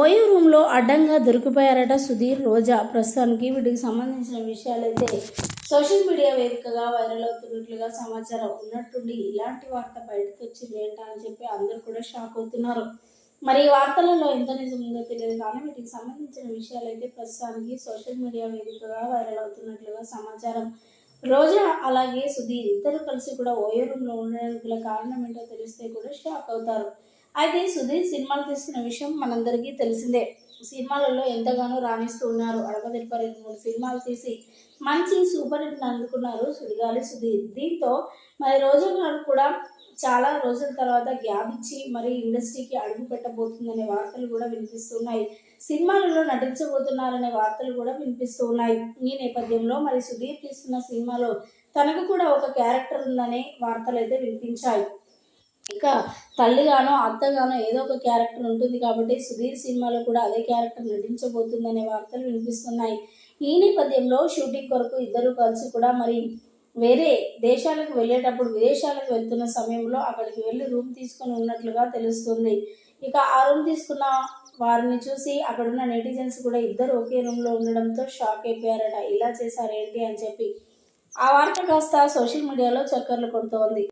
OYO రూమ్లో అడ్డంగా దొరికిపోయారట సుధీర్ రోజా. ప్రస్తుతానికి వీటికి సంబంధించిన విషయాలైతే సోషల్ మీడియా వేదికగా వైరల్ అవుతున్నట్లుగా సమాచారం ఉన్నట్టుండి ఇలాంటి వార్త బయటకు వచ్చింది ఏంటా అని చెప్పి అందరూ కూడా షాక్ అవుతున్నారు. మరి ఈ వార్తలలో ఎంత నిజం ఉందో తెలియదు కానీ వీటికి సంబంధించిన విషయాలైతే ప్రస్తుతానికి సోషల్ మీడియా వేదికగా వైరల్ అవుతున్నట్లుగా సమాచారం. రోజా అలాగే సుధీర్ ఇద్దరు కలిసి కూడా ఓయో రూమ్లో ఉండడానికి కారణం ఏంటో తెలిస్తే కూడా షాక్ అవుతారు. అయితే సుధీర్ సినిమాలు తీస్తున్న విషయం మనందరికీ తెలిసిందే. సినిమాలలో ఎంతగానో రాణిస్తూ ఉన్నారు. అడపదిడప రెండు మూడు సినిమాలు తీసి మంచి సూపర్ హిట్ని అందుకున్నారు సుడిగాలి సుధీర్. దీంతో మరి రోజు గారు కూడా చాలా రోజుల తర్వాత గ్యాప్ ఇచ్చి మరి ఇండస్ట్రీకి అడుగు పెట్టబోతుందనే వార్తలు కూడా వినిపిస్తున్నాయి. సినిమాలలో నటించబోతున్నారనే వార్తలు కూడా వినిపిస్తూ ఉన్నాయి. ఈ నేపథ్యంలో మరి సుధీర్ తీస్తున్న సినిమాలో తనకు కూడా ఒక క్యారెక్టర్ ఉందనే వార్తలు అయితే వినిపించాయి. ఇక తల్లిగానో అత్తగానో ఏదో ఒక క్యారెక్టర్ ఉంటుంది కాబట్టి సుధీర్ సినిమాలో కూడా అదే క్యారెక్టర్ నటించబోతుందనే వార్తలు వినిపిస్తున్నాయి. ఈ నేపథ్యంలో షూటింగ్ కొరకు ఇద్దరు కలిసి కూడా మరి వేరే దేశాలకు వెళ్ళేటప్పుడు విదేశాలకు వెళ్తున్న సమయంలో అక్కడికి వెళ్ళి రూమ్ తీసుకొని ఉన్నట్లుగా తెలుస్తుంది. ఇక ఆ రూమ్ తీసుకున్న వారిని చూసి అక్కడున్న నెటిజన్స్ కూడా ఇద్దరు ఒకే రూమ్లో ఉండడంతో షాక్ అయిపోయారట. ఇలా చేశారేంటి అని చెప్పి. ఆ వార్త కాస్త సోషల్ మీడియాలో చక్కర్లు కొడుతోంది.